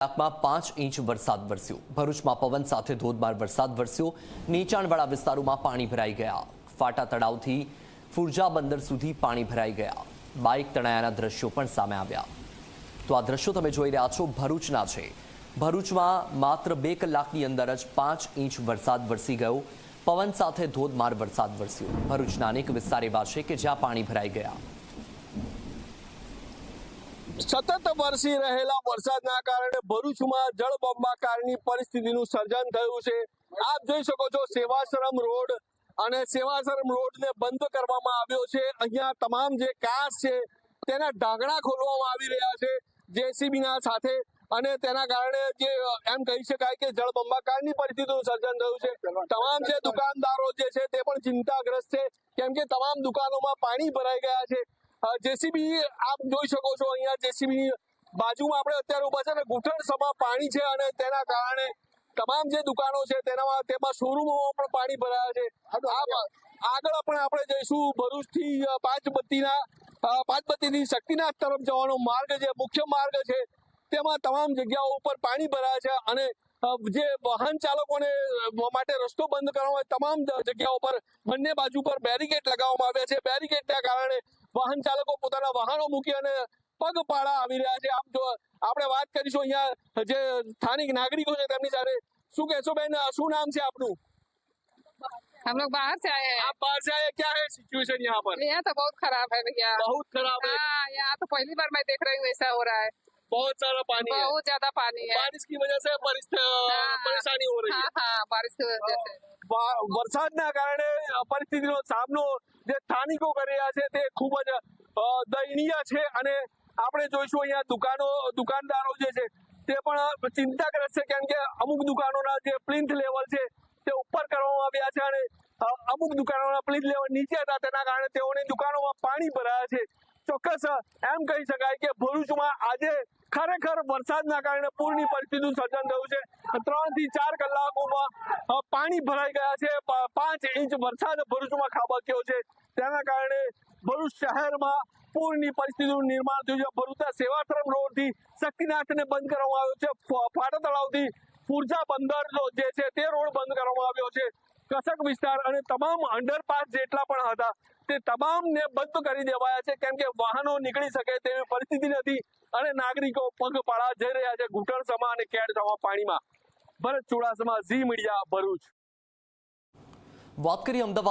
કલાકમાં પાંચ ઇંચ વરસાદ વરસ્યો. ભરૂચમાં પવન સાથે ધોધમાર વરસાદ વરસ્યો. નીચાણવાળા વિસ્તારોમાં પાણી ભરાઈ ગયા. ફાટા તળાવથી ફુરજા બંદર સુધી પાણી ભરાઈ ગયા. બાઇક તણાયાના દ્રશ્યો પણ સામે આવ્યા. તો આ દ્રશ્યો તમે જોઈ રહ્યા છો ભરૂચના છે. ભરૂચમાં માત્ર બે કલાકની અંદર જ પાંચ ઇંચ વરસાદ વરસી ગયો. પવન સાથે ધોધમાર વરસાદ વરસ્યો. ભરૂચના અનેક વિસ્તાર એવા છે કે જ્યાં પાણી ભરાઈ ગયા. સતત વરસી રહેલા વરસાદના કારણે ભરૂચમાં જળબંબાકારની પરિસ્થિતિનું સર્જન થયું છે. આપ જોઈ શકો છો સેવાશ્રમ રોડ અને સેવાશ્રમ રોડને બંધ કરવામાં આવ્યો છે. અહીંયા તમામ જે કાસ છે તેના ઢાંકણા ખોલવામાં આવી રહ્યા છે જેસીબીના સાથે અને તેના કારણે જે, એમ કહી શકાય કે જળબંબાકારની પરિસ્થિતિનું સર્જન થયું છે. તમામ જે દુકાનદારો જે છે તે પણ ચિંતાગ્રસ્ત છે. કેમ કે તમામ દુકાનોમાં પાણી ભરાઈ ગયા છે. જેસીબી આપ જોઈ શકો છો અહીંયા જેસીબી બાજુમાં આપણે અત્યારે ઊભા છે ને ઘૂંટણ સમા પાણી છે અને તેના કારણે તમામ જે દુકાનો છે તેનામાં તેમાં શોરૂમોમાં પણ પાણી ભરાયા છે. આગળ પણ આપણે જઈશું ભરૂચથી અ, પાંચ બત્તીના પાંચ બત્તીથી શક્તિનાથ તરફ જવાનો માર્ગ છે મુખ્ય માર્ગ છે. તેમાં તમામ જગ્યાઓ ઉપર પાણી ભરાયા છે અને જે વાહન ચાલકોને માટે રસ્તો બંધ કરવામાં તમામ જગ્યાઓ પર બંને બાજુ પર બેરિકેડ લગાવવામાં આવ્યા છે. બેરિકેડના કારણે વાહન ચાલકો પોતાના વાહનો મૂકી અને પગપાળા આવી રહ્યા છે આપ જો આપણે વાત કરીશું અહીંયા જે સ્થાનિક નાગરિકો છે તેમની સાથે શું કહેશો બેન શું નામ છે આપનું हम लोग बाहर से आए हैं आप बाहर से आए क्या है सिचुएशन यहाँ पर यहाँ तो बहुत खराब है भैया बहुत खराब है हाँ यहाँ तो पहली बार मैं देख रही हूँ ऐसा हो रहा है बहुत सारा पानी है बहुत ज्यादा पानी है बारिश की वजह से परिस्थ- हाँ। परेशानी हो रही है हाँ हाँ बारिश की वजह से વા- વરસાદના કારણે અ, પરિસ્થિતિનો સામનો જે સ્થાનિકો કરી રહ્યા છે. તે ખૂબ જ દયનીય છે અને આપણે જોઈશું અહીંયા દુકાનો, દુકાનદારો જે છે, તે પણ ચિંતાગ્રસ્ત છે. કેમ કે અમુક દુકાનોના જે પ્લિન્થ લેવલ છે, તે ઉપર કરવામાં આવ્યા છે અને અમુક દુકાનોના પ્લિન્થ લેવલ નીચે હતા. તેના કારણે તેઓની દુકાનોમાં પાણી ભરાયા છે. ચોક્કસ એમ કહી શકાય કે ભરૂચમાં આજે ખરેખર વરસાદના કારણે પૂરની પરિસ્થિતિનું સર્જન થયું છે. ત્રણથી ચાર કલાકોમાં પાણી ભરાઈ ગયા છે. પાંચ ઇંચ વરસાદ ભરૂચમાં ખાબક્યો છે. તેના કારણે ભરૂચ શહેરમાં પૂરની પરિસ્થિતિનું નિર્માણ થયું છે. ભરૂચના સેવાશ્રમ રોડથી શક્તિનાથને બંધ કરવામાં આવ્યો છે. ફાટા તળાવથી પૂર્જા બંદર જે છે તે રોડ બંધ કરવામાં આવ્યો છે. કસક વિસ્તાર અને તમામ અંડરપાસ જેટલા પણ હતા, તે તમામને બંધ કરી દેવાયા છે. કેમ કે વાહનો નીકળી શકે તેવી પરિસ્થિતિ નથી અને નાગરિકો પગપાળા જઈ રહ્યા છે ઘૂંટણ સમા અને કેડ સમા પાણીમાં. ભરત ચુડાસમા, ઝી મીડિયા, ભરૂચ. વાત કરીએ અમદાવાદ